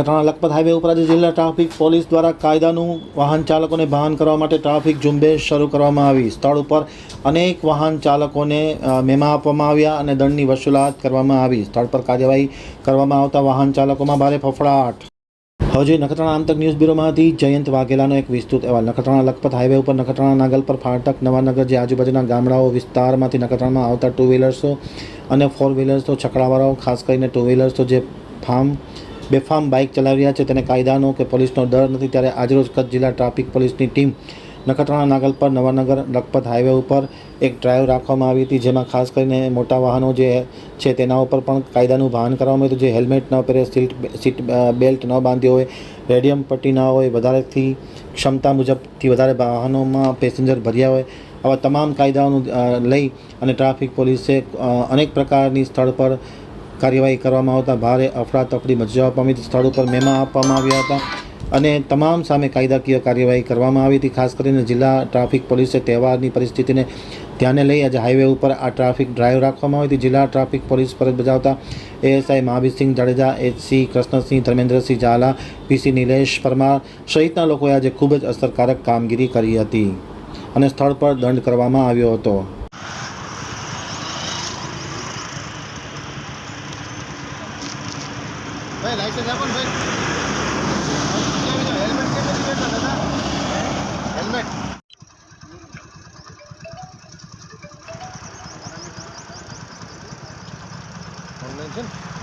Nakhatrana Lakhpat highway ઉપર જિલ્લા traffic police દ્વારા કાયદાનું વાહન ચાલકોને ભાન કરવા માટે ટ્રાફિક ઝુંબેશ શરૂ કરવામાં આવી. સ્થળ ઉપર અનેક વાહન ચાલકોને મેમા આપવામાં આવ્યા અને દંડની વસૂલાત કરવામાં આવી. સ્થળ પર કાર્યવાહી કરવામાં આવતા વાહન ચાલકોમાં ભારે ફફડાટ. હજી નખત્રાણા આમતક ન્યૂઝ બ્યુરોમાંથી જયંત વાઘેલાનો એક વિસ્તૃત અહેવાલ. નખત્રાણા લખપત હાઈવે ઉપર નખત્રાણા નાગલ પર ફાટક નવાનગર જે આજુબાજુના ગામડાઓ વિસ્તારમાંથી નખત્રાણામાં આવતા ટુ વ્હીલર્સો અને ફોર વ્હીલર્સો, છકડાવાળાઓ, ખાસ કરીને ટુ વ્હીલર્સો જે ફાર્મ બેફામ બાઇક ચલાવી રહ્યા છે. તેને કાયદાનો કે પોલીસનો ડર નથી. ત્યારે આજરોજ કચ્છ જિલ્લા ટ્રાફિક પોલીસની ટીમ નખત્રાણા નાગલ પર નવાનગર લખપત હાઈવે ઉપર એક ડ્રાઈવ રાખવામાં આવી હતી, જેમાં ખાસ કરીને મોટા વાહનો જે છે તેના ઉપર પણ કાયદાનું ભાન કરવામાં આવ્યું જે હેલ્મેટ ન પહેરે, સીટ સીટ બેલ્ટ ન બાંધ્યો હોય, રેડિયમ પટ્ટી ના હોય, વધારેથી ક્ષમતા મુજબથી વધારે વાહનોમાં પેસેન્જર ભર્યા હોય, આવા તમામ કાયદાઓનું લઈ અને ટ્રાફિક પોલીસે અનેક પ્રકારની સ્થળ પર કાર્યવાહી કરવામાં આવતા ભારે અફડાતફડી મચવા પામી હતી. સ્થળ ઉપર મેમા આપવામાં આવ્યા હતા અને તમામ સામે કાયદાકીય કાર્યવાહી કરવામાં આવી હતી. ખાસ કરીને જિલ્લા ટ્રાફિક પોલીસે તહેવારની પરિસ્થિતિને ધ્યાને લઈ આજે હાઈવે ઉપર આ ટ્રાફિક ડ્રાઈવ રાખવામાં આવી હતી. જિલ્લા ટ્રાફિક પોલીસ ફરજ બજાવતા ASI Mahavirsinh Jadeja, HC Krishnasinh, Dharmendrasinh Zala, PC Nilesh Parmar સહિતના લોકોએ આજે ખૂબ જ અસરકારક કામગીરી કરી હતી અને સ્થળ પર દંડ કરવામાં આવ્યો હતો. ભાઈ લાઇસન્સ આપો ને ભાઈ. હેલ્મેટ કેટલી કેટલા દાદા હેલ્મેટ છે ને?